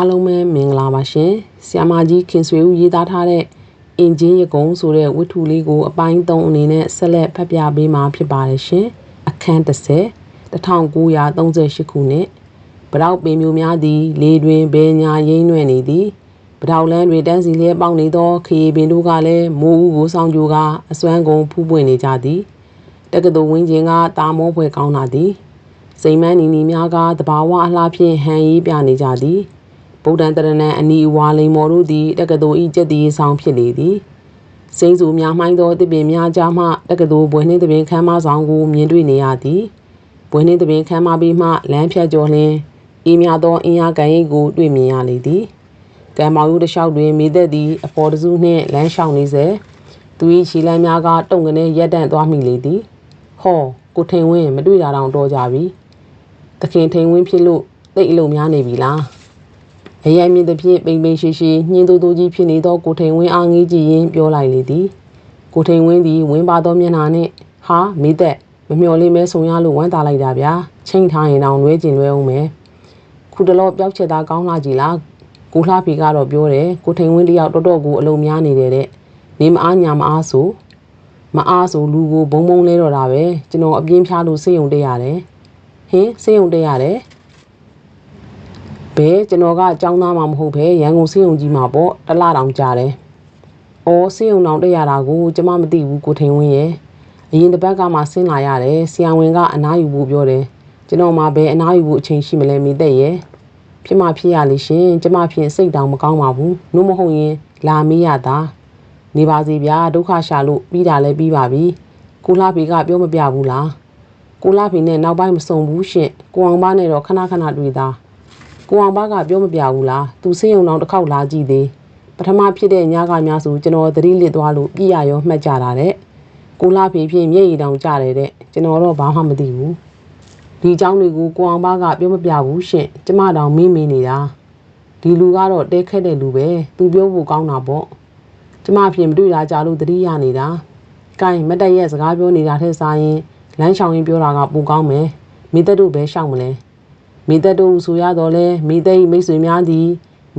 အားလုံးပဲမင်္ဂလာပါရှင်။ဆီယမာကြီးခင်ဆွေဦးရေးသားထားတဲ့အင်ဂျင်ရကုံဆိုတဲ့ဝတ္ထုလေးကိုအပိုင်း3အနေနဲ့ဆက်လက်ဖတ်ပြပေးမှာဖြစ်ပါတယ်ရှင်။အခန်း30 1938ခုနှစ်ဗရောက်ပင်မျိုးများသည် လေတွင်ဘဲညာရင်းနှွဲ့နေသည်ဗရောက်လန်းတွင်တန်းစီလျက်ပေါက်နေသောခရီးပင်တို့ကလည်းမိုးဦးကိုစောင့်ကြိုကအစွမ်းကုန်ဖူးပွင့်နေကြသည်တက္ကသိုလ်ဝင်းကျင်ကတာမောဖွဲကောင်းလာသည်စိန်မန်းနီနီများကတဘာဝအလားဖြင့်ဟန်ရေးပြနေကြသည် ဗုဒ္ဓံတရဏံအနီဝါလိန်မော်တို့သည်တက္ကသိုလ်ဤကျက်တီဆောင်ဖြစ်လေသည်စိမ့်စုများမှိုင်းသောတပင်များကြားမှတက္ကသိုလ်ဘွယ်နှင်းတပင်ခမ်းမဆောင်ကိုမြင်တွေ့နေရသည်ဘွယ်နှင်းတပင်ခမ်းမပြီးမှလမ်းဖြတ်ကျော်လျင်အေးများသောအင်အားကန်ရိပ်ကိုတွေ့မြင်ရလေသည်ကံမောင်ရိုးတစ်လျှောက်တွင်မိသက်သည်အပေါ်တစုနှင့်လမ်းလျှောက်နေစေသူ၏ခြေလမ်းများကတုံကနေရက်တန့်သွားမိလေသည်ဟောကိုထိန်ဝင်းမတွေ့တာတောင်တော်ကြပြီသခင်ထိန်ဝင်းဖြစ်လို့တိတ်အလုံးများနေပြီလား အယံမြင့်သဖြင့်ပိန်ပိန်ရှိရှိညှင်းတူတူကြီးဖြစ်နေသောကိုထိန်ဝင်းအားငေးကြည့်ရင်းပြောလိုက်လေသည်ကိုထိန်ဝင်းသည်ဝင်းပါသောမျက်နှာနှင့်ဟာမိသက်မမျော်လင့်မဲဆုံရလို့ဝမ်းသာလိုက်တာဗျာချိန်ထားရင်တောင်လွဲကျင်လွဲအောင်မယ်ခုတလောပျောက်ချက်သားကောင်းလာကြည်လားကိုလှဖေကတော့ပြောတယ်ကိုထိန်ဝင်းတယောက်တော်တော်ကိုအလုံးများနေတယ်တဲ့နေမအားညာမအားဆိုမအားဆိုလူကိုဘုံဘုံလဲတော့တာပဲကျွန်တော်အပြင်းဖြားလို့စိတ်ယုံတက်ရတယ်ဟင်စိတ်ယုံတက်ရတယ် ဘဲကျွန်တော်ကအကြောင်းသားမှမဟုတ်ပဲရန်ကုန်စိတ်ယုံကြီးမှာပေါ့တလားတောင်ကြားတယ်အော်စိတ်ယုံတောင်တက်ရတာကိုကျွန်မမသိဘူးကိုထိန်ဝင်းရဲ့အရင်တစ်ပတ်ကမှဆင်းလာရတယ်ဆီယံဝင်ကအနားယူဖို့ပြောတယ်ကျွန်တော်မှဘယ်အနားယူဖို့အချိန်ရှိမလဲမိသက်ရဲ့ဖြစ်မှဖြစ်ရလိရှင်ကျမဖြင့်စိတ်တောင်မကောင်းပါဘူးနှုတ်မဟုတ်ရင်လာမေးရတာနေပါစီဗျာဒုက္ခရှာလို့ပြီးတာလဲပြီးပါပြီကိုလာဖေကပြောမပြဘူးလားကိုလာဖေနဲ့နောက်ပိုင်းမစုံဘူးရှင်ကိုအောင်ပါနဲ့တော့ခဏခဏတွေ့တာ ကိုအောင်ပါကပြောမပြဘူးလားသူစိတ်ယုံတော့တစ်ခေါက်လာကြည့်သေးပထမဖြစ်တဲ့ညကများဆိုကျွန်တော်သတိလစ်သွားလို့ပြည့်ရရောမှတ်ကြတာတဲ့ကိုလာဖေဖြင့်မျက်ရည်တောင်ကျတယ်တဲ့ကျွန်တော်တော့ဘာမှမသိဘူးဒီเจ้าတွေကိုကိုအောင်ပါကပြောမပြဘူးရှင်ကျမတောင်မေးမေးနေတာဒီလူကတော့တဲခက်တဲ့လူပဲသူပြောဖို့ကောင်းတာပေါ့ကျမဖြင့်မတွေ့တာကြာလို့သတိရနေတာ။ကိုင်းမတက်ရဲ့စကားပြောနေတာထက်စားရင်လမ်းချောင်ရင်ပြောတာကပိုကောင်းမယ်။မိသက်တို့ပဲရှောက်မလဲ။ မိသက်တို့ဆိုရတော့လဲမိသက်၏မိတ်ဆွေများသည်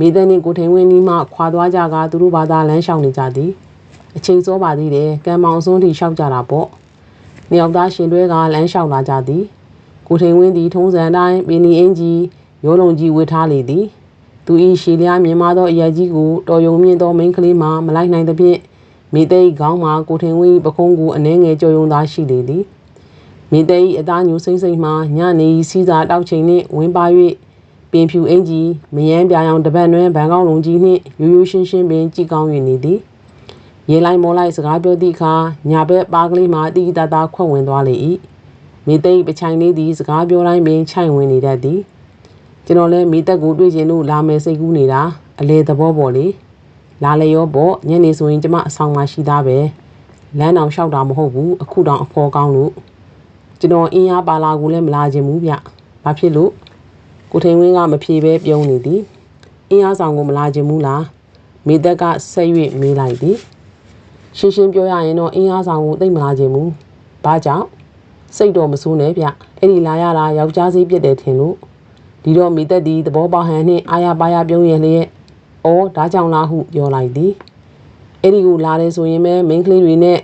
မိသက်နှင့်ကိုထိန်ဝင်းနီးမှခွာသွားကြကသူတို့ဘာသာလမ်းလျှောက်နေကြသည်။အချိန်စောပါသေးတယ်။ကံမောင်စွန်းထိလျှောက်ကြတာပေါ့။မြောက်သားရှင်တွဲကလမ်းလျှောက်လာကြသည်။ကိုထိန်ဝင်းသည်ထုံးစံတိုင်းပင်နီအင်ကြီးရိုးလုံးကြီးဝတ်ထားလေသည်။သူ၏ရှည်လျားမြင်မာသောအရက်ကြီးကိုတော်ယုံမြင့်သောမိန်းကလေးမှမလိုက်နိုင်သဖြင့်မိသိခေါင်းမှာကိုထင်ဝင်းပခုံးကိုအနှဲငယ်ကြော်ယုံသားရှိလေသည် မိသိအသားညူစိမ့်စိမ့်မှညနေစီးစာတောက်ချိန်နှင့်ဝင်းပါ၍ပင်ဖြူအင်ကြီးမယမ်းပြာရောင်တပတ်နှွဲဘန်ကောင်းလုံးကြီးနှင့်ရိုးရိုးရှင်းရှင်းပင်ကြည်ကောင်း၍နေသည်ရေလိုက်မောလိုက်စကားပြောသည့်အခါညာဘက်ပါကလေးမှအတီးတသားခွက်ဝင်သွားလေ၏မိသိပချိုင်လေးသည်စကားပြောတိုင်းပင်ခြိုင်ဝင်နေတတ်သည်ကျွန်တော်လည်းမိသက်ကိုတွေ့ချင်လို့လာမယ်စိတ်ကူးနေတာအလေသဘောပေါ်လေလာလေရောပေါ့ညနေဆိုရင်ကျမအဆောင်မှာရှိသားပဲလမ်းတောင်လျှောက်တာမဟုတ်ဘူးအခုတောင်အဖော်ကောင်းလို့ ကျွန်တော်အင်းအားပါလာကိုလည်းမလာခြင်းဘူးဗျဘာဖြစ်လို့ကိုထိန်ဝင်းကမဖြေပဲပြုံးနေသည်အင်းအားဆောင်ကိုမလာခြင်းဘူးလားမိသက်ကဆက်၍မေးလိုက်သည်ရှင်းရှင်းပြောရရင်တော့အင်းအားဆောင်ကိုသိမလာခြင်းဘူးဘာကြောင့်စိတ်တော်မဆိုးနဲ့ဗျအဲ့ဒီလာရတာယောက်ျားစေးပြစ်တယ်ထင်လို့ဒီတော့မိသက်ဒီသဘောပေါက်ဟန်နှင့်အာရပါရပြုံးရလျက်။အော်ဒါကြောင့်လားဟုပြောလိုက်သည်။အဲ့ဒီကိုလာတယ်ဆိုရင်ပဲမိန်းကလေးတွေနဲ့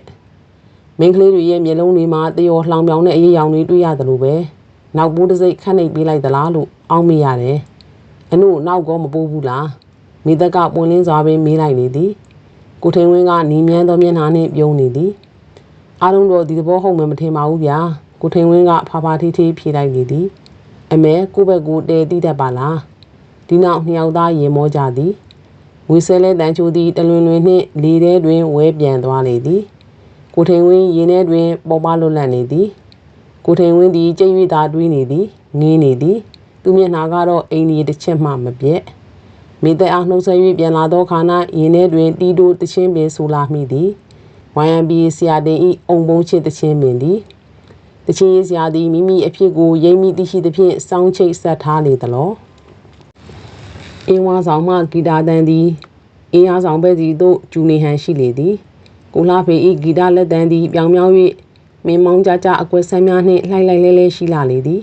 မိန်းကလေးတွေရဲ့မျက်လုံးတွေမှာတယောလှောင်ပြောင်တဲ့အရေးရောင်တွေတွေ့ရတယ်လို့ပဲ။နောက်ပိုးတစ်စိတ်ခန့်နှိပ်ပေးလိုက်သလားလို့အောင်းမိရတယ်။အနုနောက်ကောမပိုးဘူးလား။မိသက်ကပွင့်လင်းစွာပင်မေးလိုက်လေသည်။ကိုထိန်ဝင်းကနီမြန်းသောမျက်နှာနှင့်ပြုံးနေသည်။အားလုံးတော့ဒီသဘောဟုတ်မှမထင်ပါဘူးဗျာ။ကိုထိန်ဝင်းကဖာဖာထီးထီးဖြေလိုက်လေသည်။အမဲကိုဘက်ကိုတဲတိတတ်ပါလား။ဒီနောက်နှစ်ယောက်သားရင်မောကြသည်။ငွေဆဲလဲတန်ချိုသည်တလွင်လွင်နှင့်လေထဲတွင်ဝဲပြန်သွားလေသည် ကိုထိန်ဝင်းရင်ထဲတွင်ပေါ်ပါလွတ်လပ်နေသည်ကိုထိန်ဝင်းသည်ကြိတ်၍သာတွေးနေသည်ငင်းနေသည်သူမျက်နှာကတော့အိမ်ကြီးတစ်ချက်မှမပြက်မိသက်အားနှုတ်ဆက်၍ပြန်လာသောခါ၌ရင်ထဲတွင်တီးတိုးတချင်းပင်ဆူလာမိသည်ဝိုင်ယံဘီဆရာတင်ဤအုံပုံးချစ်တချင်းပင်သည်တချင်းရေးဆရာသည်မိမိအဖြစ်ကိုရိမ့်မိသိရှိသဖြင့်စောင်းချိတ်ဆက်ထားလေသလောအင်းဝါဆောင်မှဂီတာတန်သည်အင်းအားဆောင်ဘက်စီသို့ကျူနေဟန်ရှိလေသည် ကိုလာဖေဤဂီတာလက်တန်သည်ပြောင်မြောင်း၍မင်းမောင်းကြကြအကွက်ဆန်းများနှင့်လှိုက်လိုက်လဲလဲရှိလာလေသည်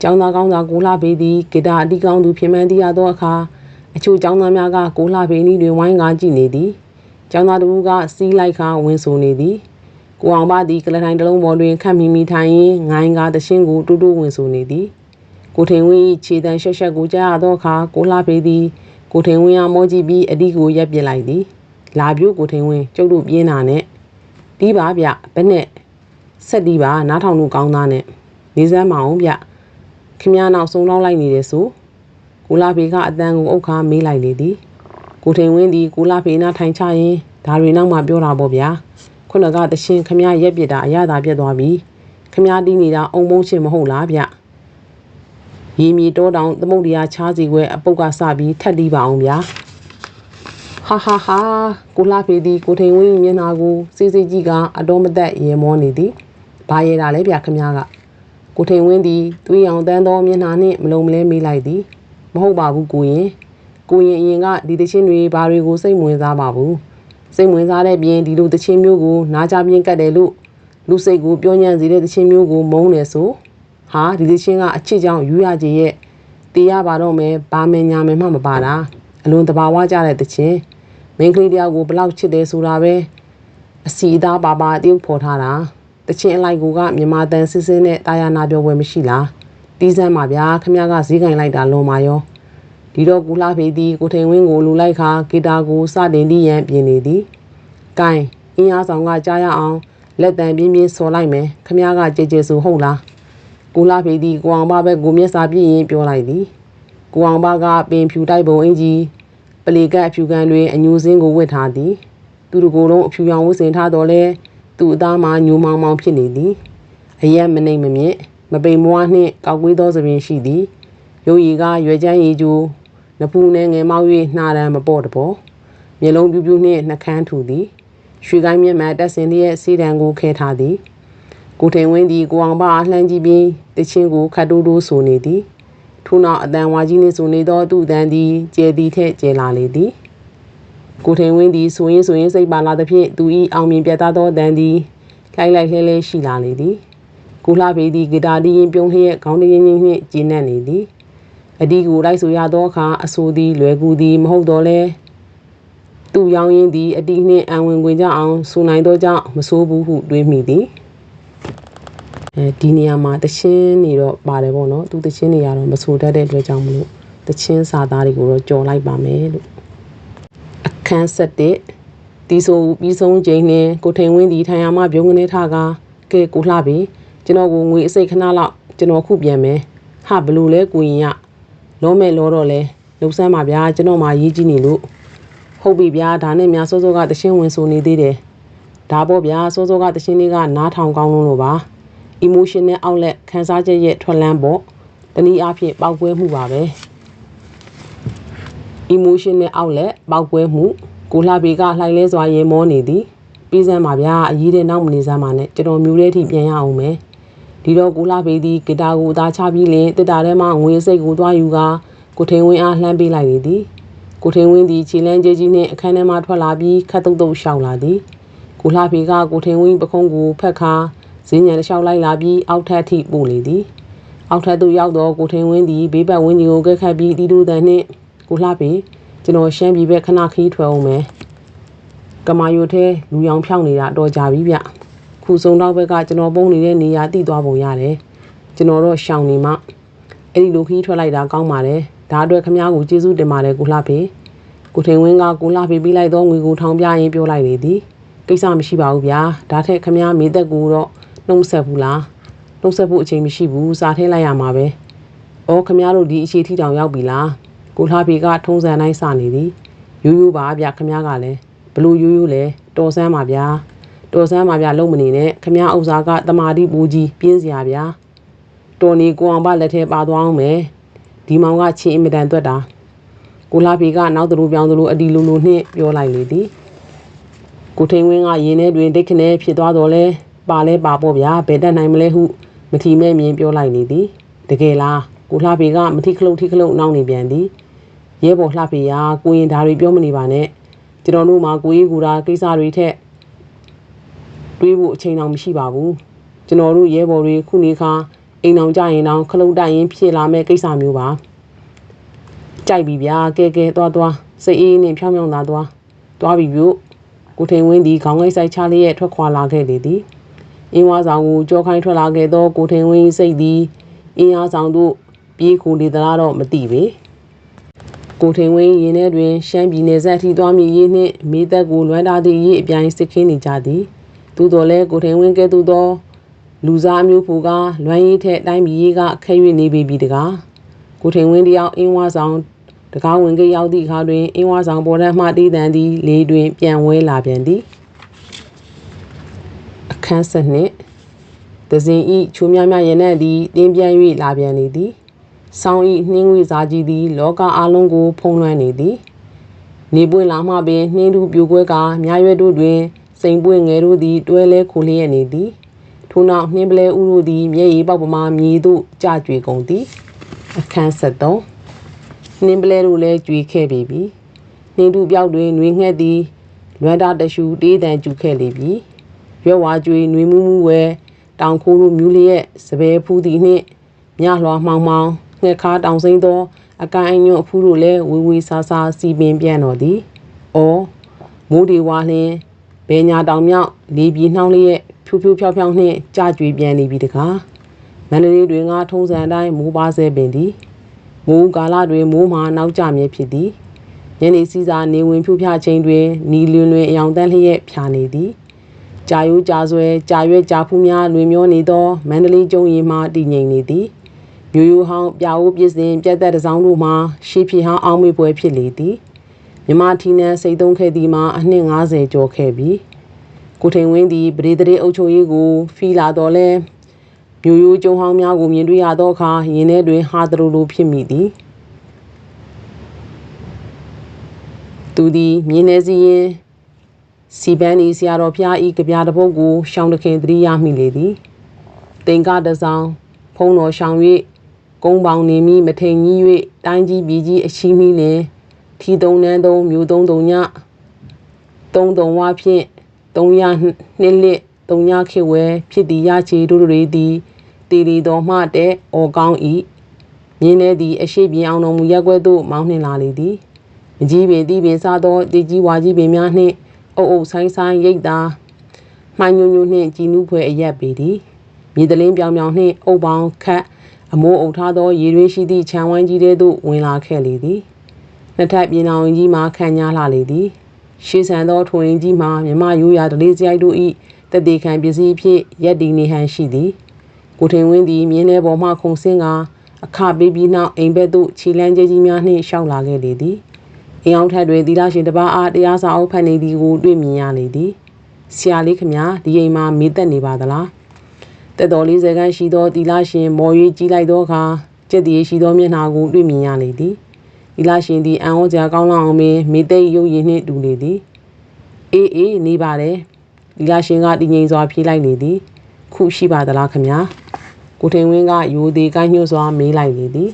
ကျောင်းသားကောင်းသားကိုလာဖေသည်ဂီတာအတီးကောင်းသူဖြစ်မှန်းသိရသောအခါအချို့ចောင်းသားများကကိုလှဖေးနီးတွင်ဝိုင်းကားကြည့်နေသည်ចောင်းသားတို့ကစီးလိုက်ခါဝင်ဆိုနေသည်ကိုအောင်ပါသည်ကလထိုင်တစ်လုံးပေါ်တွင်ခတ်မိမိထိုင်ရင်းငိုင်းကားတရှင်းကိုတူတူဝင်ဆိုနေသည်ကိုထင်ဝင်း၏ခြေတံရှက်ရှက်ကိုကြားရသောအခါကိုလှဖေးသည်ကိုထင်ဝင်းအားမောကြည့်ပြီးအဒီကိုရက်ပစ်လိုက်သည် လာပြိုးကိုထင်ဝင်းကျုပ်တို့ပြင်းတာနဲ့ဒီပါဗျဘယ်နဲ့ဆက်ဒီပါနားထောင်လို့ကောင်းသားနဲ့နေစမ်းမအောင်ဗျခင်ဗျားနောက်ဆုံးလောက်လိုက်နေတယ်ဆိုကိုလာဖေကအတန်ကိုအုတ်ခါမေးလိုက်လေသည်ကိုထိန်ဝင်းသည်ကိုလာဖေနာထိုင်ချရင်ဒါတွေနောက်မှပြောတာပေါ့ဗျာခုနကတရှင်ခမရက်ပြစ်တာအရသာပြတ်သွားပြီခမတီးနေတာအုံမုံရှင်မဟုတ်လားဗျရီမီတောတောင်သမုတ်တရားချားစီခွဲအပုတ်ကစပြီးထက်တီးပါအောင်ဗျာ ဟာဟာဟာကိုလာဖေသည်ကိုထိန်ဝင်းမျက်နှာကိုစေးစေးကြည့်ကအတော်မသက်ရေမောနေသည်ဘာရဲတာလဲဗျခမကကိုထိန်ဝင်းသည်သွေးရောင်တန်းသောမျက်နှာနှင့်မလုံးမလဲမေးလိုက်သည်မဟုတ်ပါဘူးကိုရင်ကိုရင်အရင်ကဒီတချင်းတွေဘာတွေကိုစိတ်ဝင်စားပါဘူးစိတ်ဝင်စားတဲ့ပြင်ဒီလိုတချင်းမျိုးကိုနားကြပြင်းကတ်တယ်လို့လူစိတ်ကိုပြောညံ့စေတဲ့တချင်းမျိုးကိုမုန်းတယ်ဆိုဟာဒီတချင်းကအချစ်ကြောင့်ယူရကြီးရဲ့တေးရပါတော့မယ်ဘာမညာမယ်မှမပါတာအလွန်တဘာဝကြတဲ့တချင်း မင်းကလေးတယောက်ကိုဘလောက်ချစ်တယ်ဆိုတာပဲအစီအသားပါပါတရုပ်ဖော်ထားတာတချင်းအလိုက်ကိုကမြန်မာတန်စစ်စစ်နဲ့တာယာနာပြောပွဲမရှိလားတီးစမ်းပါဗျာခမကဈေးကင်လိုက်တာလွန်ပါရောဒီတော့ကူလာဖေးသည်ကိုထိန်ဝင်းကိုလူလိုက်ခါဂီတာကိုစတင်တီးရန်ပြင်နေသည်။ကင်အင်းအားဆောင်ကကြားရအောင်လက်တံပြင်းပြင်းဆော်လိုက်မယ်ခမကကြဲကြဲဆိုဟုတ်လား။ကူလာဖေးသည်ကိုအောင်ဘပဲကိုမျက်စာပြည့်ရင်ပြောလိုက်သည်။ကိုအောင်ဘကပင်ဖြူတိုက်ပုံအင်ကြီး ပလီကတ်အဖြူကန်တွင်အညူစင်းကိုဝတ်ထားသည်။သူတို့ကိုယ်လုံးအဖြူရောင်ဝတ်ဆင်ထားတော်လဲသူ့အသားမှာညူမောင်မောင်ဖြစ်နေသည်။အရက်မနှိမ်မမြင့်မပိန်မွားနှင့်ကောက်ကွေးသောသပင်ရှိသည်ရုပ်ရည်ကရွယ်ချမ်းရည်ကျိုးနဖူးနဲ့ငယ်မောက်၍နှာရန်မပေါ့တပေါ်မျက်လုံးပြူးပြူးနှင့်နှကန်းထူသည်ရွှေကိုင်းမျက်မှန်တက်စင်လျက်စီတံကိုခဲထားသည်ကိုထိန်ဝင်းသည်ကိုအောင်ပါလှမ်းကြည့်ပြီးတချင်းကိုခတ်တိုးတိုးဆိုနေသည် ထို့နောက်အတန်ဝါကြီးနှင့်ဆိုနေသောသူ့အတန်သည်ကျဲသည်ထက်ကျဲလာလေသည်ကိုထိန်ဝင်းသည်ဆိုရင်ဆိုရင်စိတ်ပါလာသဖြင့်သူ၏အောင်မြင်ပြတ်သားသောအတန်သည်ခိုင်လိုက်လှဲလှဲရှိလာလေသည်ကိုလှပေသည်ဂီတာတီးရင်ပြုံးလျက်ခေါင်းတရင်ချင်းနှင့်ကျဉ်းနှံ့နေသည်အဒီကိုလိုက်ဆိုရသောအခါအဆိုသည်လွယ်ကူသည်မဟုတ်တော့လဲသူရောင်းရင်းသည်အတီနှင့်အံဝင်ခွင်ကြအောင်ဆိုနိုင်သောကြောင့်မဆိုးဘူးဟုတွေးမိသည် အဲဒီနေရာမှာတချင်းနေတော့ပါတယ်ပေါ့နော်သူတချင်းနေရတော့မဆိုတတ်တဲ့အတွက်ကြောင့်မလို့တချင်းစာသားတွေကိုတော့ကြော်လိုက်ပါမယ်လို့အခန်း7တီဆိုပြီးဆုံးချိန်နှင့်ကိုထိန်ဝင်းသည်ထိုင်ရမှပြုံးကနေထကားကဲကိုလှပြီကျွန်တော်ကိုငွေအစိတ်ခဏလောက်ကျွန်တော်ခုပြန်မယ်ဟာဘလို့လဲကိုရင်ရလောမဲ့လောတော့လဲလှုပ်ဆန်းပါဗျာကျွန်တော်မှရေးကြည့်နေလို့ဟုတ်ပြီဗျာဒါနဲ့များစောစောကတရှင်းဝင်ဆိုနေသေးတယ်ဒါပေါ့ဗျာစောစောကတရှင်းလေးကနားထောင်ကောင်းလုံးလို့ပါ emotional outlet ခန်းစားချက်ရဲ့ထွက်လန်းပေါ့တနည်းအားဖြင့်ပောက်ကွဲမှုပါပဲ emotional outlet ပောက်ကွဲမှုကိုလှပေကလှိုင်လဲစွာရေမောနေသည်ပြီးစမ်းပါဗျာအရေးတဲ့နောက်မနေစမ်းပါနဲ့ကျွန်တော်မျိုးလေးထိပြန်ရအောင်မယ်ဒီတော့ကိုလှပေသည်ဂီတာကိုအသားချပြီးလင်တစ်တာထဲမှာငွေစိတ်ကိုသွားယူကာကိုထင်းဝင်းအားလှမ်းပေးလိုက်လေသည်ကိုထင်းဝင်းသည်ခြေလန်းကြီးကြီးနှင့်အခန်းထဲမှထွက်လာပြီးခတ်တုတ်တုတ်ရှောင်လာသည်ကိုလှဖေကကိုထင်းဝင်းပခုံးကိုဖက်ခါ ဈဉ္ဉံလျှောက်လိုက်လာပြီးအောက်ထပ်ထိပို့လေသည်အောက်ထပ်သို့ရောက်တော့ကိုထင်းဝင်းသည်ဘေးပတ်ဝင်းကြီးကိုကက်ခတ်ပြီးတီးတူတန်နှင့်ကိုလှဖေကျွန်တော်ရှမ်းပြည်ဘက်ခဏခီးထွက်အောင်မယ်ကမာယိုထဲလူရောင်ဖြောင်းနေတာတော့ကြပြီဗျခုစုံတော့ဘက်ကကျွန်တော်ပုံနေတဲ့နေရာတိသွားပုံရတယ်ကျွန်တော်တော့ရှောင်နေမှအဲ့ဒီလိုခီးထွက်လိုက်တာကောင်းပါတယ်ဒါအတွက်ခမားကိုကျေးဇူးတင်ပါတယ်ကိုလှဖေကိုထင်ဝင်းကကိုလှဖေပြီးလိုက်တော့ငွေကိုထောင်ပြရင်ပြောလိုက်လေသည်ကိစ္စမရှိပါဘူးဗျာဒါထက်ခမားမေသက်ကိုတော့ နှုံးဆက်ဘူးလားနှုံးဆက်ဖို့အချိန်မရှိဘူးစားထင်းလိုက်ရမှာပဲဩခမားတို့ဒီအခြေထိတောင်ရောက်ပြီလားကိုလှဖေကထုံးစံတိုင်းစနေသည်ရိုးရိုးပါဗျခမားကလည်းဘလို့ရိုးရိုးလဲတော်ဆန်းပါဗျာတော်ဆန်းပါဗျာလုံမနေနဲ့ခမားဥစားကတမာတိပူကြီးပြင်းစရာဗျာတော်နေကိုအောင်ပါလက်ထဲပါသွားအောင်မယ်ဒီမောင်ကချင်းအင်မတန်တွက်တာကိုလာဖေကနောက်သူပြောင်းသူအတီလူလူနှင့်ပြောလိုက်လေသည်ကိုထိန်ဝင်းကရင်ထဲတွင်ဒိတ်ခနဲဖြစ်သွားတော့လဲ ပါလဲပါပေါ့ဗျာဘယ်တတ်နိုင်မလဲဟုမထီမဲ့မြင်ပြောလိုက်လေသည်တကယ်လားကိုလှဖေကမထီခလုတ်ထီခလုတ်နောက်နေပြန်သည်ရဲဘော်လှဖေရာကိုရင်ဓာတွေပြောမနေပါနဲ့ကျွန်တော်တို့မှာကိုကြီးကူတာကိစ္စတွေထက်တွေးဖို့အချိန်တောင်မရှိပါဘူးကျွန်တော်တို့ရဲဘော်တွေခုနေခါအိမ်အောင်ကြရင်တောင်ခလုတ်တိုက်ရင်ဖြစ်လာမဲ့ကိစ္စမျိုးပါကြိုက်ပြီဗျာကဲကဲသွားသွားစိတ်အေးနဲ့ဖြောင်းဖြောင်းသာသွားသွားပြီပြုတ်ကိုထိန်ဝင်းသည်ခေါင်းငိုက်ဆိုင်ချလျက်ထွက်ခွာလာခဲ့လေသည် အင်းဝါဆောင်ကိုကြောခိုင်းထွက်လာခဲ့သောကိုထိန်ဝင်းစိတ်သည်အင်းအားဆောင်သို့ပြေးခိုလေသလားတော့မသိပေကိုထိန်ဝင်းရင်ထဲတွင်ရှမ်းပြည်နယ်ဆက်ထိသွားမည်ရေးနှင့်မိသက်ကိုလွမ်းတာသည့်ရေးအပြိုင်စစ်ခင်းနေကြသည်သို့တော်လည်းကိုထိန်ဝင်းကဲ့သို့သောလူစားမျိုးဖူကလွမ်းရည်ထက်တိုင်းပြည်ရေးကခက်၍နေပေပြီတကားကိုထိန်ဝင်းတယောက်အင်းဝါဆောင်တကားဝင်ကရောက်သည့်အခါတွင်အင်းဝါဆောင်ပေါ်ထမှတေးတန်သည်လေတွင်ပြန်ဝဲလာပြန်သည်အခ န်းဆက်နှင့်သဇင်ဤချိုးများများရနက်သည်တင်းပြန်၍လာပြန်နေသည်ဆောင်းဤနှင်းငွေစားကြီးသည် လောကအလုံးကို ဖုံးလွှမ်းနေသည် နေပွင့်လာမှပင်နှင်းသူပြိုကွဲကမြားရွက်တို့တွင် စိန်ပွင့်ငယ်တို့သည် တွဲလဲခိုလျက်နေသည်ထို့နောက်နှင်းပလဲဥတို့သည်မျက်ရည်ပေါက်ပမာမြေသို့ကျကြွေကုန်သည် အခန်းဆက်သုံးနှင်းပလဲတို့လည်းကြွေခဲ့ပေပြီနှင်းသူပြောက်တွင်နှွေငှက်သည်လွမ်းတာတရှူတေးတန်ကျူခဲ့လေပြီ ရွက်ဝါကြွေနှွေမှုမှုဝဲတောင်ခိုးတို့မြူးလျက်စပယ်ဖူးသည်နှင့်မြလွှာမှောင်မှောင်ငှက်ခါတောင်စိမ့်သော အကိုင်အညွန့်အဖူးတို့လည်းဝေဝေဆာဆာစီပင်ပြန်တော်သည်။အော်မိုးဒီဝါလျင်ဘယ်ညာတောင်မြောက်လေပြေနှောင်းလျက်ဖြူဖြူဖြောက်ဖြောက်နှင့်ကြကြွေပြန်နေပြီတကား။မန္တလေးတွင်ကထုံးစံအတိုင်းမိုးပါဆဲပင်သည်။မိုးကာလတွင်မိုးမှနောက်ကျမြဲဖြစ်သည်။ညနေစီစာနေဝင်ဖြူဖြချင်းတွင်နီလွင်လွင်အယောင်တန်းလျက်ဖြာနေသည်။ ကြာယိုးကြာဆွဲကြာရွက်ကြာဖူးများလွင်မျောနေသောမန္တလေးကျုံရီမှတည်ငြိမ်နေသည်မျိုးရိုးဟောင်းပြာအိုးပစ္စင်ပြတ်သက်တစောင်းတို့မှရှေးဖြစ်ဟောင်းအောင်မေပွဲဖြစ်လေသည်မြမထီနန်းစိတ်သုံးခဲ့သည်မှာအနှစ်90ကျော်ခဲ့ပြီကိုထိန်ဝင်းသည်ပရိသေအုပ်ချုပ်ရေးကိုဖီလာတော်လဲမျိုးရိုးကျုံဟောင်းများကိုမြင်တွေ့ရသောအခါရင်ထဲတွင်ဟာတရလိုဖြစ်မိသည်သူသည်မြင်းနေစီရင် စီပန်းဤဆရာတော်ဖျားဤကြပြတပုတ်ကိုရှောင်းတခင်သတိရမိလေသည်တင်ကတဆောင်ဖုံးတော်ရှောင်း၍ကုန်းပေါင်နေမိမထိန်ကြီး၍တိုင်းကြီးပြည်ကြီးအချီးမီလင်ထီသုံးနန်းသုံးမြို့သုံးသုံးညသုံးသုံးဝါဖြင့်300နှစ်လစ်300ခေဝဲဖြစ်သည်ရချေတို့တွေသည်တည်ရီတော်မှတဲ့အော်ကောင်းဤမြင်းနေသည်အရှိပြင်းအောင်တော်မူရက်ွက်သို့မောင်းနှင်လာလေသည်မကြီးပင်တီးပင်စားသောတည်ကြီးဝါကြီးပင်များနှင့် အုပ်အုပ်ဆိုင်ဆိုင်ရိတ်သာမှိုင်းညွညွနှင့်ကြည်နူးဖွယ်အရက်ပေသည်မြေတလင်းပြောင်ပြောင်နှင့်အုပ်ပေါင်းခတ်အမိုးအုပ်ထားသောရေရွေးရှိသည့်ခြံဝိုင်းကြီးထဲသို့ဝင်လာခဲ့လေသည်နှစ်ထပ်ပြင်အောင်ကြီးမှခံညာလာလေသည်ရှေးဆန်သောထွင်ကြီးမှမြမရိုးရာဒလေးစရိုက်တို့၏တည်တည်ခံပစ္စည်းဖြင့်ရက်တည်နေဟန်ရှိသည်ကိုထင်ဝင်းသည်မြင်းထဲပေါ်မှခုန်ဆင်းကအခပေးပြီးနောက်အိမ်ဘက်သို့ခြေလန်းကျကြီးများနှင့်ရှောက်လာခဲ့လေသည် အင်းအောင်ထက်တွင်သီလရှင်တစ်ပါးအားတရားစာအုပ်ဖတ်နေသည်ကိုတွေ့မြင်ရလေသည်ဆရာလေးခမဒီအိမ်မှာမေးသက်နေပါသလားတက်တော်40ခန်းရှိသောတီလာရှင်မော်ရွေးကြီးလိုက်သောအခါကျက်တည်ရှိသောမျက်နှာကိုတွေ့မြင်ရလေသည်တီလာရှင်သည်အံ့ဩစရာကောင်းလောက်အောင်ပင်မေသိရုပ်ရည်နှင့်တူလေသည်အေးအေးနေပါတယ်တီလာရှင်ကတည်ငြိမ်စွာဖြေးလိုက်လေသည် ခုရှိပါသလားခမညာကိုထင်ဝင်းကယူသေးကိုင်းညှို့စွာမေးလိုက်လေသည်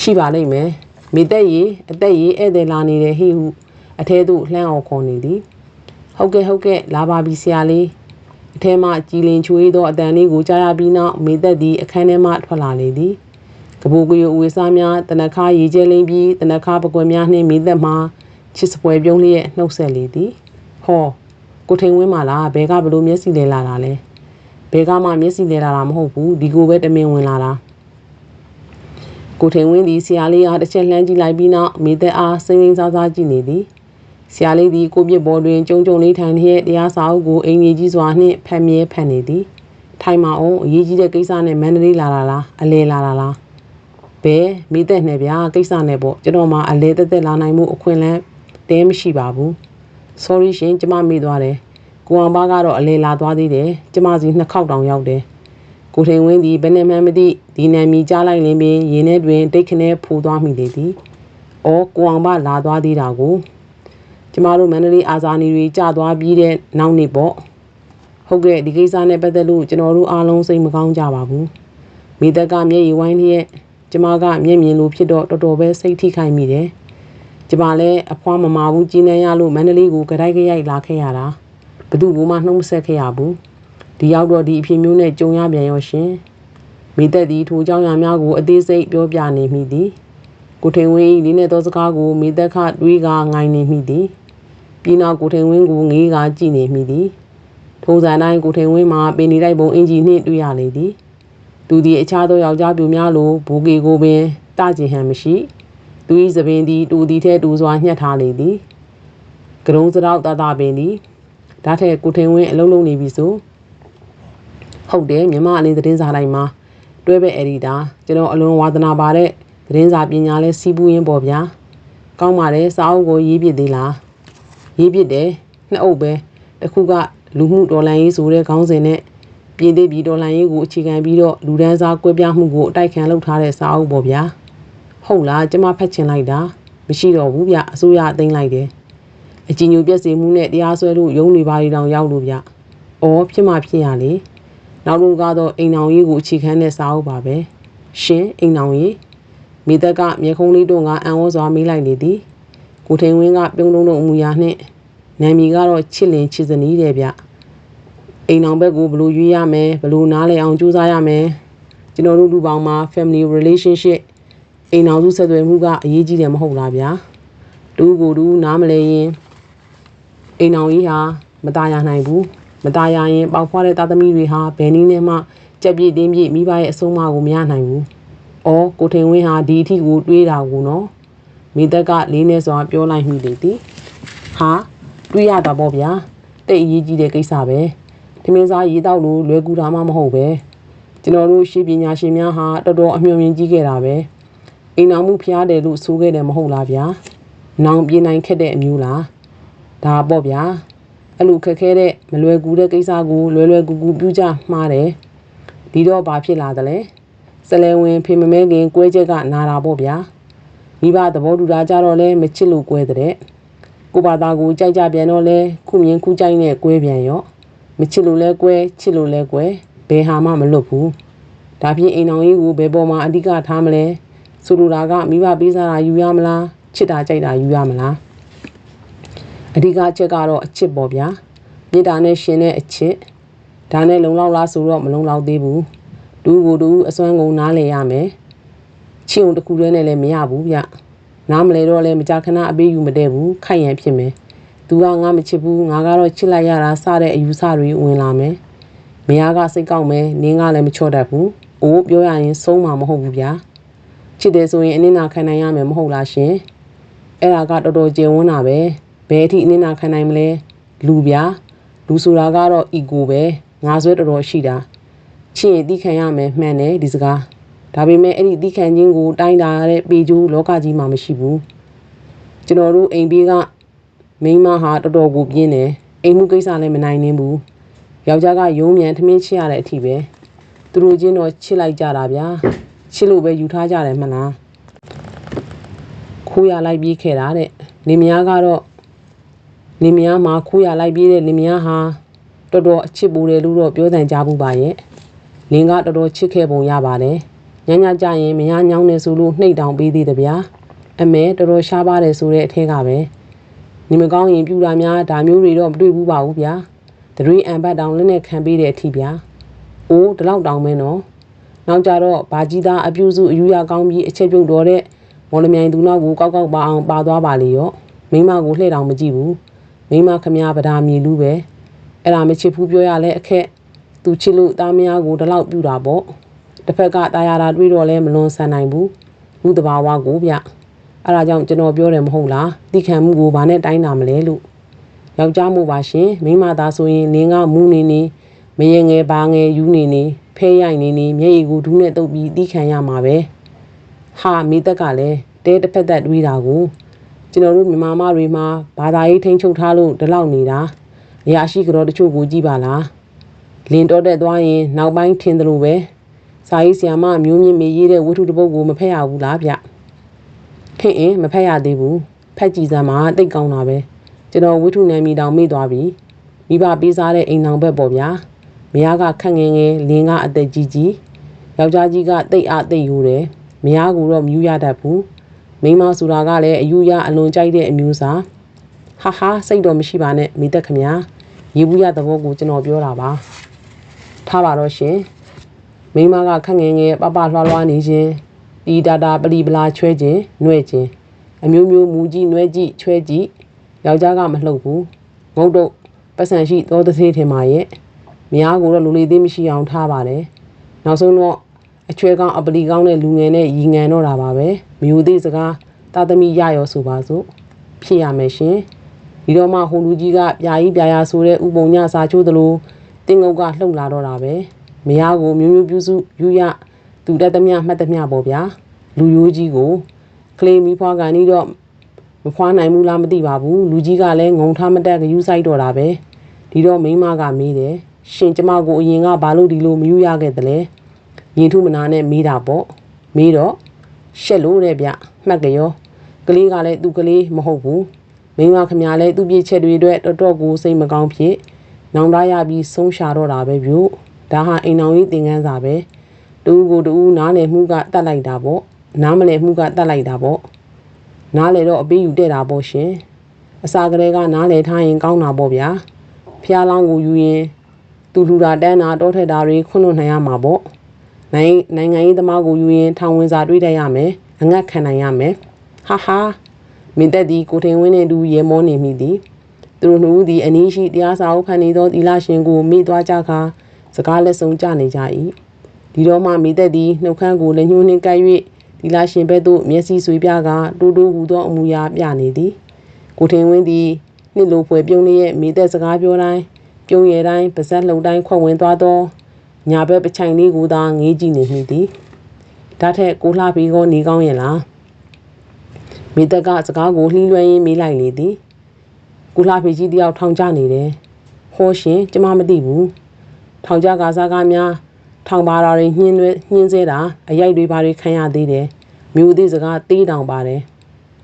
ရှိပါလိမ့်မယ် မေသက်ရီအသက်ရီဧည့်သည်လာနေတယ်ဟိဟုအထဲသို့လှမ်းအောင်ခေါ်နေသည်ဟုတ်ကဲ့ဟုတ်ကဲ့လာပါပြီဆရာလေးအထဲမှကြည်လင်ချွေးသောအတန်လေးကိုကြားရပြီးနောက်မေသက်သည်အခန်းထဲမှထွက်လာလေသည်ကပူကရအဝေစားများတနခါရေကျဲလင်းပြီးတနခါပကွယ်များနှင့်မေသက်မှချစ်စပွဲပြုံးလျက်နှုတ်ဆက်လေသည်ဟောကိုထိန်ဝင်းမလားဘဲကဘလို့မျက်စိလဲလာတာလဲဘဲကမှမျက်စိလဲလာတာမဟုတ်ဘူးဒီကိုပဲတမင်ဝင်လာတာ ကိုထိန်ဝင်းသည်ဆရာလေးအားတစ်ချက်လှမ်းကြည့်လိုက်ပြီးနောက်မေသက်အားစိမ့်စိမ့်စားစားကြည့်နေသည်ဆရာလေးသည်ကိုပြစ်ဘော်တွင်ကျုံကျုံလေးထိုင်လျက်တရားစာအုပ်ကိုအင်ကြီးကြီးစွာနှင့်ဖတ်မြဲဖတ်နေသည်ထိုင်မအောင်အရေးကြီးတဲ့ကိစ္စနဲ့မန္တလေးလာလာလားအလဲလာလာလားဘယ်မိသက်နဲ့ဗျာကိစ္စနဲ့ပေါ့ကျွန်တော်မှအလဲတက်တက်လာနိုင်မှုအခွင့်အလမ်းတဲမရှိပါဘူး sorry ရှင်ကျမမိသွားတယ်ကိုအောင်ပါကတော့အလဲလာသွားသေးတယ်ကျမစီနှစ်ခေါက်တောင်ရောက်တယ်ကိုထိန်ဝင်းသည်ဘယ်နဲ့မှမသိ ဒီနာမီကြားလိုက်လင်းပင်ရင်းထဲတွင်တိတ်ခနဲဖူသွားမိလေသည်။အော်ကိုအောင်ပါလာသွားသေးတာကိုကျမတို့မန္တလေးအာဇာနည်တွေကြာသွားပြီးတဲ့နောက်နေ့ပေါ့ဟုတ်ကဲ့ဒီကိစ္စနဲ့ပတ်သက်လို့ကျွန်တော်တို့အားလုံးစိတ်မကောင်းကြပါဘူးမိသက်ကမျက်ရည်ဝိုင်းလျက်ကျမကမျက်မြင်လို့ဖြစ်တော့တော်တော်ပဲစိတ်ထိခိုက်မိတယ်ကျမလည်းအဖွားမမာဘူးကြီးနေရလို့မန္တလေးကိုကြိုက်ကြရိုက်လာခဲ့ရတာဘသူကမှနှုံးဆက်ခဲ့ရဘူးဒီရောက်တော့ဒီအဖြစ်မျိုးနဲ့ကြုံရပြန်ရောရှင် မိသက်သည်ထိုကြောင့်ရာများကိုအသေးစိတ်ပြောပြနေမိသည်ကိုထိန်ဝင်း၏နင်းတဲ့သောစကားကိုမိသက်ခတွေးကငိုင်းနေမိသည်ပြီးနောက်ကိုထိန်ဝင်းကိုငေးကကြည့်နေမိသည်ထိုစံတိုင်းကိုထိန်ဝင်းမှာပင်နေတိုက်ပုံအင်ဂျီနှင့်တွေ့ရလေသည်သူသည်အခြားသောယောက်ျားပြူများလိုဘူကေကိုပင်တကြင်ဟန်မရှိသူ၏သပင်သည်တူသည်ထဲတူစွာညှက်ထားလေသည်ကရုံးစရောက်တတပင်သည်ဒါထက်ကိုထိန်ဝင်းအလုံးလုံးနေပြီဆိုဟုတ်တယ်မြမအလင်းသတင်းစာတိုင်းမှာ တွဲပဲအက်ဒီတာကျွန်တော်အလွန်ဝါသနာပါတဲ့သတင်းစာပညာလဲစီးပူးရင်းပေါ့ဗျာကောင်းပါတယ်စာအုပ်ကိုရေးပြသေးလားရေးပြတယ်နှစ်အုပ်ပဲတစ်ခုကလူမှုတော်လှန်ရေးဆိုတဲ့ခေါင်းစဉ်နဲ့ပြည်သေးပြည်တော်လှန်ရေးကိုအခြေခံပြီးတော့လူဒန်းစားကွဲပြားမှုကိုအတိုက်ခံလုပ်ထားတဲ့စာအုပ်ပေါ့ဗျာဟုတ်လားကျမဖတ်ချင်လိုက်တာမရှိတော့ဘူးဗျအစိုးရအသိမ်းလိုက်တယ်အကြည်ညိုပြည့်စည်မှုနဲ့တရားစွဲလို့ရုံးနေပါရီတောင်ရောက်လို့ဗျ။အော်ဖြစ်မှဖြစ်ရလေ။ နောက်တော့ကတော့အိမ်အောင်ရေးကိုအခြေခံတဲ့စာအုပ်ပါပဲ။ရှင်အိမ်အောင်ရေးမိသက်ကမြေခုံးလေးတို့ကအံ့ဩစွာမေးလိုက်လေသည်။ကိုထိန်ဝင်းကပြုံးလုံးလုံးအမူအရာနှင့်နာမည်ကတော့ချစ်လင်ချစ်စနီးတဲ့ဗျ။အိမ်အောင်ဘက်ကိုဘယ်လိုရွေးရမယ်ဘယ်လိုနားလည်အောင်ကြိုးစားရမယ်။ကျွန်တော်တို့လူပေါင်းမှာ family relationship အိမ်အောင်စုဆက်သွယ်မှုကအရေးကြီးတယ်မဟုတ်လားဗျာ။တူကိုတူနားမလဲရင်အိမ်အောင်ကြီးဟာမตายရနိုင်ဘူး မตายရရင်ပေါက်ဖွားတဲ့သားသမီးတွေဟာဘယ်နည်းနဲ့မှကြက်ပြည့်တင်းပြည့်မိဘရဲ့အဆုံးအမကိုမရနိုင်ဘူး။အော်ကိုထိန်ဝင်းဟာဒီအထိကိုတွေးတာကိုနော်မိသက်ကလေးနဲ့စွာပြောလိုက်မိလေသည်။ဟာတွေးရတာပေါ့ဗျာ။တိတ်အရေးကြီးတဲ့ကိစ္စပဲ။ထမင်းစားရေးတော့လို့လွယ်ကူတာမှမဟုတ်ပဲ။ကျွန်တော်တို့ရှေ့ပညာရှင်များဟာတော်တော်အမြင်မြင်ကြီးခဲ့တာပဲ။အိမ်အောင်မှုဖျားတယ်လို့ဆိုခဲ့တယ်မဟုတ်လားဗျာ။နောင်ပြေးနိုင်ခဲ့တဲ့အမျိုးလား။ဒါပေါ့ဗျာ။ အဲ့လိုခက်ခဲတဲ့မလွယ်ကူတဲ့ကိစ္စကိုလွယ်လွယ်ကူကူပြုကြမှားတယ်။ဒီတော့ဘာဖြစ်လာသလဲ။စလဲဝင်ဖေမမဲခင်ကွဲချက်ကနာတာပေါ့ဗျာ။မိဘသဘောတူတာကြတော့လဲမချစ်လို့ကွဲတဲ့။ကိုဘာသာကိုကြိုက်ကြပြန်တော့လဲခုမြင်ခုကြိုက်နဲ့ကွဲပြန်ရော။မချစ်လို့လဲကွဲချစ်လို့လဲကွဲဘယ်ဟာမှမလွတ်ဘူး။ဒါဖြင့်အိမ်အောင်ကြီးကိုဘယ်ပေါ်မှာအဓိကထားမလဲ။ဆိုလိုတာကမိဘပေးစားတာယူရမလားချစ်တာကြိုက်တာယူရမလား။ အဓိကချက်ကတော့အချစ်ပေါ့ဗျာမြေတာနဲ့ရှင်တဲ့အချစ်ဒါနဲ့လုံလောက်လားဆိုတော့မလုံလောက်သေးဘူးတူကိုတူအစွမ်းကုန်နားလဲရမယ်ချစ်ုံတစ်ခုတည်းနဲ့လည်းမရဘူးဗျနားမလဲတော့လည်းမကြခဏအပေးယူမတဲ့ဘူးခိုက်ရန်ဖြစ်မယ်သူကငါမချစ်ဘူးငါကတော့ချစ်လိုက်ရတာစတဲ့အယူဆတွေဝင်လာမယ်မယားကစိတ်ကောက်မယ်နင်းကလည်းမချော့တတ်ဘူးအိုးပြောရရင်ဆုံးမှာမဟုတ်ဘူးဗျာချစ်တယ်ဆိုရင်အနစ်နာခံနိုင်ရမယ်မဟုတ်လားရှင်အဲ့ဒါကတော်တော်ကျေဝန်းတာပဲ ဘယ်အထိအနစ်နာခံနိုင်မလဲလူဗျာလူဆိုတာကတော့ ego ပဲငါဆွဲတော်တော်ရှိတာချစ်ရင်သိခံရမယ်မှန်တယ်ဒီစကားဒါပေမဲ့အဲ့ဒီသိခံခြင်းကိုတိုင်းတာတဲ့ပေကျိုးလောကကြီးမှာမရှိဘူးကျွန်တော်တို့အိမ်ဘေးကမိန်းမဟာတော်တော်ကိုပြင်းတယ်အိမ်မှုကိစ္စလည်းမနိုင်နှင်းဘူးယောက်ျားကယုံမြန်ထမင်းချရတဲ့အထိပဲသူတို့ချင်းတော့ချစ်လိုက်ကြတာဗျာချစ်လို့ပဲယူထားကြတယ်မလားခိုးရလိုက်ပြီးခဲ့တာတဲ့နေမယားကတော့ လင်မယားမှာခိုးရလိုက်ပြေးတဲ့လင်မယားဟာတော်တော်အချစ်ပူတယ်လို့တော့ပြောတန်ကြဘူးပါရဲ့လင်ကတော်တော်ချစ်ခဲ့ပုံရပါတယ်ညညကြရင်မယားညောင်းနေဆိုလို့နှိတ်တောင်ပေးသေးတယ်ဗျာအမဲတော်တော်ရှားပါတယ်ဆိုတဲ့အထက်ကပဲနေမကောင်းရင်ပြူတာများဒါမျိုးတွေတော့မတွေ့ဘူးပါဘူးဗျာတရွေအံဘတ်တောင်လက်နဲ့ခံပေးတဲ့အထိဗျာအိုးဒီလောက်တောင်မဲနော်နောက်ကြတော့ဘာကြီးသားအပြူစုအယူရကောင်းပြီးအချက်ပြုတ်တော်တဲ့မော်လမြိုင်သူနောက်ကိုကောက်ကောက်ပါအောင်ပါသွားပါလေရောမိမကိုလှည့်တောင်မကြည့်ဘူး မိမခမရဗဒါမြေလူပဲအဲ့ဒါမချစ်ဘူးပြောရလဲအခက်သူချစ်လို့သားမယားကိုဒီလောက်ပြူတာပေါ့တစ်ဖက်ကတာယာတာတွေးတော့လဲမလွန်ဆန်နိုင်ဘူးလူတဘာဝကိုဗျအဲ့ဒါကြောင့်ကျွန်တော်ပြောတယ်မဟုတ်လားတိခံမှုကိုဘာနဲ့တိုင်းတာမလဲလို့ယောက်ျားမို့ပါရှင်မိမသားဆိုရင်နင်းကမူးနေနေမရေငယ်ပါငယ်ယူနေနေဖဲရိုက်နေနေမျက်ရည်ကိုဒူးနဲ့တုပ်ပြီးတိခံရမှာပဲဟာမိသက်ကလည်းတဲတစ်ဖက်သက်တွေးတာကို ကျွန်တော်တို့မြန်မာမတွေမှာဘာသာရေးထိန်းချုပ်ထားလို့ဒီလောက်နေတာအရာရှိကြောတချို့ကိုကြည့်ပါလားလင်တော့တဲ့သွားရင်နောက်ပိုင်းထင်တယ်လို့ပဲစာရေးဆရာမမျိုးမြင့်မေရေးတဲ့ဝတ္ထုတစ်ပုဒ်ကိုမဖက်ရဘူးလားဗျဖင့်အင်းမဖက်ရသေးဘူးဖက်ကြည့်စမ်းမှာတိတ်ကောင်းတာပဲကျွန်တော်ဝတ္ထုနာမည်တောင်မေ့သွားပြီမိဘပေးစားတဲ့အိမ်အောင်ဘက်ပေါ့ဗျာမယားကခက်ငယ်ငယ်လင်းကအသက်ကြီးကြီးယောက်ျားကြီးကတိတ်အသိယူတယ်မယားကူတော့မြူးရတတ်ဘူး မိန်းမဆိုတာကလည်းအယူရအလွန်ကြိုက်တဲ့အမျိုးစားဟာဟာစိတ်တော့မရှိပါနဲ့မိသက်ခမညာရေဘူးရသဘောကိုကျွန်တော်ပြောတာပါထားပါတော့ရှင်မိန်းမကခက်ငယ်ငယ်ပပလွှားလွှားနေခြင်းတီတာတာပလီပလာချွဲခြင်းနှွဲ့ခြင်းအမျိုးမျိုးမူကြီးနှွဲ့ကြည့်ချွဲကြည့်ယောက်ျားကမလှုပ်ဘူးငုတ်တော့ပတ်စံရှိသောတစ်သေးထင်ပါရဲ့မယားကိုတော့လူလေးသေးမရှိအောင်ထားပါတယ်နောက်ဆုံးတော့ အချွဲကောင်းအပလီကောင်းတဲ့လူငယ်နဲ့ရီငံတော့တာပါပဲမယူသေးစကားတာသမီရရောဆိုပါစို့ဖြစ်ရမယ်ရှင်ဒီတော့မှဟိုလူကြီးကပြာကြီးပြာရဆိုတဲ့ဥပုံညစာချိုးသလိုတင်းငုတ်ကလှုပ်လာတော့တာပဲမယားကိုမျိုးမျိုးပြုစုယူရသူတက်သမျှမှတ်သမျှပေါ့ဗျာလူရိုးကြီးကိုကလေးမီဖွားကန်ဤတော့မဖွားနိုင်ဘူးလားမသိပါဘူးလူကြီးကလည်းငုံထားမတက်ကယူဆိုင်တော့တာပဲဒီတော့မိန်းမကမေးတယ်ရှင်ကျမကိုအရင်ကဘာလို့ဒီလိုမယူရခဲ့သလဲ ရင်ထုမနာနဲ့မေးတာပေါ့မေးတော့ရှက်လို့တဲ့ဗျမှတ်ကြရောကလေးကလည်းသူကလေးမဟုတ်ဘူးမိန်းမခမရလည်းသူ့ပြည့်ချက်တွေအတွက်တော်တော်ကိုစိတ်မကောင်းဖြစ်နောင်တရပြီးဆုံးရှာတော့တာပဲဗျို့ဒါဟာအိမ်အောင်ကြီးသင်ခန်းစာပဲတူကိုတူနားလည်မှုကတတ်လိုက်တာပေါ့နားမလည်မှုကတတ်လိုက်တာပေါ့နားလေတော့အပေးယူတဲ့တာပေါ့ရှင်အစာကလေးကနားလေထားရင်ကောင်းတာပေါ့ဗျာဖျားလောင်းကိုယူရင်သူလူတာတန်းတာတောထက်တာတွေခွန်းလွတ်နိုင်ရမှာပေါ့ နိုင်နိုင်ငံရေးသမားကိုယူရင်ထောင်ဝင်စာတွေးတတ်ရမယ်အငတ်ခံနိုင်ရမယ်ဟာဟာမင်းတက်ဒီကိုထင်ဝင်းနဲ့တူရေမောနေမိသည်သူတို့နှုတ်သည်အနည်းရှိတရားစာအုပ်ဖန်နေသောသီလရှင်ကိုမိသွားကြခါစကားလက်ဆုံးကြနေကြ၏ဒီတော့မှမိသက်သည်နှုတ်ခမ်းကိုလက်ညှိုးနှင့်ကပ်၍ဒီလာရှင်ဘက်သို့မျက်စိဆွေပြကတိုးတိုးဟူသောအမူအရာပြနေသည်ကိုထင်ဝင်းသည်နှစ်လိုဖွယ်ပြုံးလျက်မိသက်စကားပြောတိုင်းပြုံးရတိုင်းပါဇက်လှုပ်တိုင်းခွက်ဝင်သွားသော ညာဘက်ပချိုင်လေးကိုသာငေးကြည့်နေမိသည်ဒါထက်ကိုလှပြီးကောနေကောင်းရဲ့လားမိသက်ကစကားကိုလှီးလွှဲရင်းမေးလိုက်လေသည်ကိုလှဖေကြီးတယောက်ထောင်ကျနေတယ်ဟောရှင်ကျမမသိဘူးထောင်ကျကားစားကားများထောင်ပါတာတွေညှင်းတွေညှင်းစေတာအရိုက်တွေပါတွေခံရသေးတယ်မြို့သေးစကားသေးတောင်ပါတယ်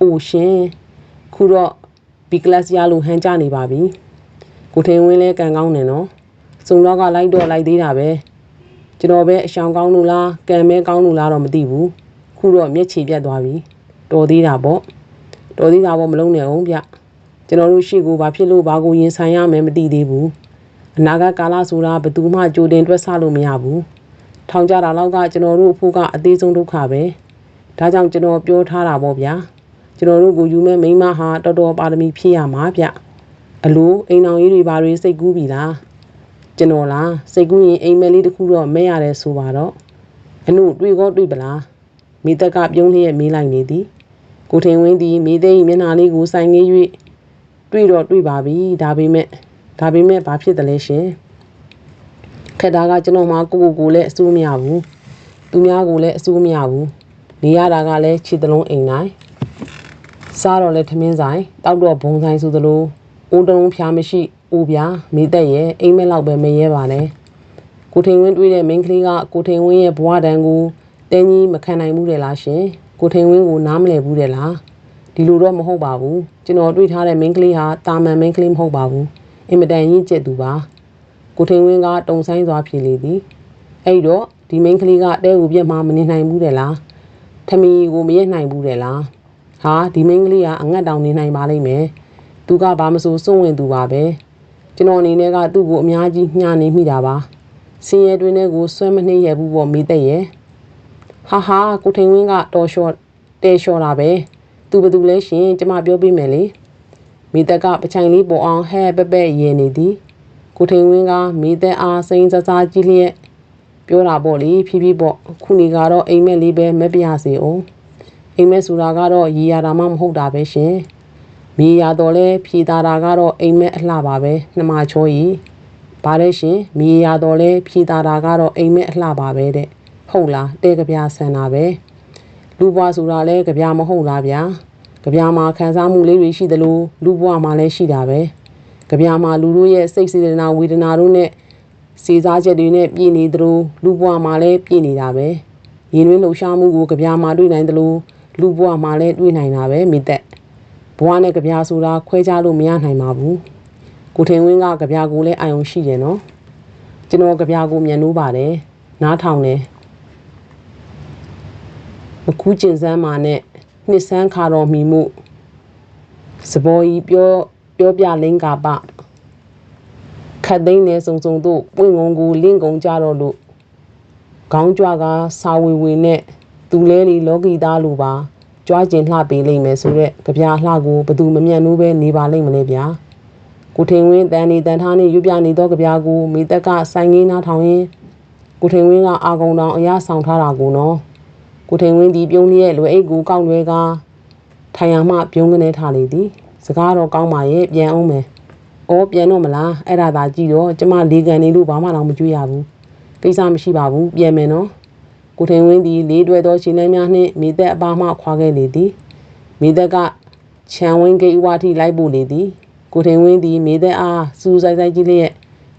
အိုရှင်ခုတော့ဘီကလတ်ရလို့ဟန်ကြနေပါပြီကိုထင်ဝင်းလဲကန်ကောင်းနေနော်စုံတော့ကလိုက်တော့လိုက်သေးတာပဲ ကျွန်တော်ပဲအရှောင်ကောင်းလို့လားကံမဲကောင်းလို့လားတော့မသိဘူးခုတော့မျက်ခြေပြတ်သွားပြီတော်သေးတာပေါ့တော်သေးတာပေါ့မလုံးနဲ့အောင်ဗျကျွန်တော်တို့ရှေ့ကိုဘာဖြစ်လို့ဘာကိုရင်ဆိုင်ရမယ်မသိသေးဘူးအနာဂတ်ကာလဆိုတာဘယ်သူမှကြိုတင်တွက်ဆလို့မရဘူးထောင်ကြတာလောက်ကကျွန်တော်တို့အဖို့ကအသေးဆုံးဒုက္ခပဲဒါကြောင့်ကျွန်တော်ပြောထားတာပေါ့ဗျာကျွန်တော်တို့ကိုယူမဲ့မိန်းမဟာတော်တော်ပါရမီဖြည့်ရမှာဗျအလိုအိမ်အောင်ကြီးတွေဘာတွေစိတ်ကူးပြီလား ကျွန်တော်လားစိတ်ကူးရင်အိမ်မက်လေးတစ်ခုတော့မဲရတယ်ဆိုပါတော့အနုတွေ့ကောတွေ့ပလားမိသက်ကပြုံးလျက်မေးလိုက်နေသည်ကိုထင်ဝင်းသည်မိသိမျက်နှာလေးကိုဆိုင်ငေး၍တွေ့တော့တွေ့ပါပြီဒါပေမဲ့ဒါပေမဲ့ဘာဖြစ်တယ်လဲရှင်ခက်တာကကျွန်တော်မှကိုကိုကိုလည်းအစိုးမရဘူးသူများကိုလည်းအစိုးမရဘူးနေရတာကလည်းခြေတလုံးအိမ်တိုင်းစားတော့လည်းထမင်းဆိုင်တောက်တော့ဘုံဆိုင်ဆိုသလိုအိုးတုံးဖျားမရှိ အိုးပြားမေးသက်ရဲ့အိမ်မက်လောက်ပဲမရဲပါနဲ့ကိုထိန်ဝင်းတွေးတဲ့မိန်းကလေးကကိုထိန်ဝင်းရဲ့ဘဝတန်းကိုတင်းကြီးမခံနိုင်ဘူးတယ်လားရှင်ကိုထိန်ဝင်းကိုနားမလည်ဘူးတယ်လားဒီလိုတော့မဟုတ်ပါဘူးကျွန်တော်တွေးထားတဲ့မိန်းကလေးဟာတာမန်မိန်းကလေးမဟုတ်ပါဘူးအင်မတန်ကြီးကျက်သူပါကိုထိန်ဝင်းကတုံဆိုင်စွာဖြေလေသည်အဲ့တော့ဒီမိန်းကလေးကတဲကိုပြက်မှမနေနိုင်ဘူးတဲ့လားထမီကိုမရက်နိုင်ဘူးတဲ့လားဟာဒီမိန်းကလေးကအငတ်တောင်နေနိုင်ပါလိမ့်မယ်သူကဘာမဆိုစွန့်ဝင်သူပါပဲ ကျွန်တော်အနေနဲ့ကသူ့ကိုအများကြီးညှာနေမိတာပါစင်ရဲတွင်ထဲကိုဆွဲမနှိမ့်ရဘူးပေါ့မိသက်ရဲ့ဟာဟာကိုထိန်ဝင်းကတော်လျှော့တဲလျှော့တာပဲသူဘသူလဲရှင်ကျမပြောပေးမယ်လေမိသက်ကပချိုင်လေးပေါ်အောင်ဟဲ့ပက်ပက်ရဲနေသည်ကိုထိန်ဝင်းကမိသက်အားစိန်စစားကြည့်လျက်ပြောတာပေါ့လေဖြည်းဖြည်းပေါ့ခုနေကတော့အိမ်မက်လေးပဲမပြစေအောင်အိမ်မက်ဆိုတာကတော့ရည်ရတာမှမဟုတ်တာပဲရှင် မြေရတော့လဲဖြည်တာတာကတော့အိမ်မက်အလှပါပဲနှမချောကြီးဗါတဲ့ရှင်မြေရတော့လဲဖြည်တာတာကတော့အိမ်မက်အလှပါပဲတဲ့ဟုတ်လားတဲ့ကြပြဆန်တာပဲလူဘွားဆိုတာလဲကြပြမဟုတ်လားဗျာကြပြမှာခံစားမှုလေးတွေရှိသလိုလူဘွားမှာလည်းရှိတာပဲကြပြမှာလူတို့ရဲ့စိတ်စေတနာဝေဒနာတို့နဲ့စေစားချက်တွေနဲ့ပြည်နေသလိုလူဘွားမှာလည်းပြည်နေတာပဲရင်တွင်းလှူရှားမှုကိုကြပြမှာတွေ့နိုင်သလိုလူဘွားမှာလည်းတွေ့နိုင်တာပဲမိသက် ဘွားနဲ့ကြပြဆိုတာခွဲခြားလို့မရနိုင်ပါဘူးကိုထင်ဝင်းကကြပြကိုလည်းအာယုံရှိတယ်နော်ကျွန်တော်ကြပြကိုမြန်လို့ပါတယ်နားထောင်တယ်မခူးကျင်စမ်းမာနဲ့နှစ်ဆန်းခါတော်မီမှုစဘော်ကြီးပြောပြောပြလင်းကာပခတ်သိမ်းနေစုံစုံတို့ပွင့်ငုံကိုလင့်ကုံကြတော့လို့ခေါင်းကြွကစာဝေဝေနဲ့သူလဲလီလောကီသားလိုပါ ကြွားကျင်လှပေးလိမ့်မယ်ဆိုတော့ကြပြာလှကိုဘသူမမြတ်နိုးပဲနေပါလိမ့်မလဲဗျာကိုထင်ဝင်းတန်နေတန်ထားနေရွပြနေသောကြပြာကိုမိသက်ကဆိုင်ငင်းနာထောင်ရင်ကိုထင်ဝင်းကအာကုံတောင်အရဆောင်ထားတာကိုနော်ကိုထင်ဝင်းဒီပြုံးလျက်လွယ်အိတ်ကိုကောက်လွဲကထိုင်ရမှပြုံးကနေထားလေသည်စကားတော့ကောင်းပါရဲ့ပြန်အောင်မယ်။အော်ပြန်တော့မလားအဲ့ဒါသာကြည့်တော့ကျမလေးကန်နေလို့ဘာမှတော့မကြွရဘူး။ကိစ္စမရှိပါဘူးပြန်မယ်နော်။ ကိုထင်ဝင်းသည်လေးတွဲသောရှင်လန်းများနှင့်မိသက်အပါမှခွာခဲ့လေသည်။မိသက်ကခြံဝင်းဂိတ်ဝါထိလိုက်ပို့လေသည်။ကိုထင်ဝင်းသည်မိသက်အားစူးဆိုင်ဆိုင်ကြည့်လျက်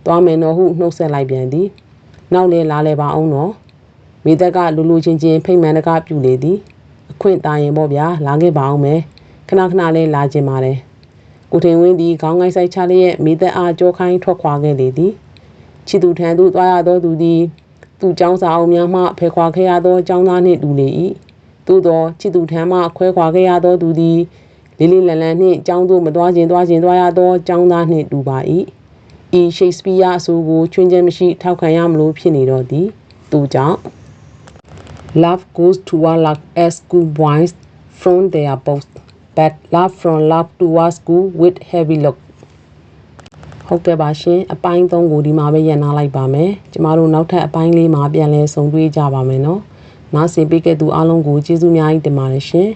သွားမယ်နော်ဟုနှုတ်ဆက်လိုက်ပြန်သည်။နောက်လေလာလေပါအောင်နော်။မိသက်ကလူလူချင်းချင်းဖိတ်မှန်တကားပြုလေသည်။အခွင့်တာရင်ပေါ့ဗျာလာခဲ့ပါအောင်မယ်။ခဏခဏလေးလာခြင်းပါတယ်။ကိုထင်ဝင်းသည်ခေါင်းငိုင်းဆိုင်ချလျက်မိသက်အားကြောခိုင်းထွက်ခွာခဲ့လေသည်။ချစ်သူထံသို့သွားရသောသူသည် သူ့ចောင်းစာအုပ်များမှဖယ်ခွာခဲ့ရသောចောင်းသားနှင့်တူလေ၏။သို့သောချစ်သူထံမှခွဲခွာခဲ့ရသောသူသည်လေးလေးလံလံနှင့်ចောင်းသို့မသွားခြင်းသွားခြင်းသွားရသောចောင်းသားနှင့်တူပါ၏။ဤရှိတ်စပီးယားအဆိုကိုချွင်းချက်မရှိထောက်ခံရမလို့ဖြစ်နေတော့သည်။သူကြောင့် Love goes toward as school boys from their boats, but love from love towards school with heavy look. ဟုတ်ကဲ့ပါရှင်အပိုင်း3ကိုဒီမှာပဲရန်နာလိုက်ပါမယ်ကျမတို့နောက်ထပ်အပိုင်းလေးမှာပြန်လည်ဆုံတွေ့ကြပါမယ်နော်နားဆင်ပေးခဲ့သူအားလုံးကိုကျေးဇူးအများကြီးတင်ပါတယ်ရှင်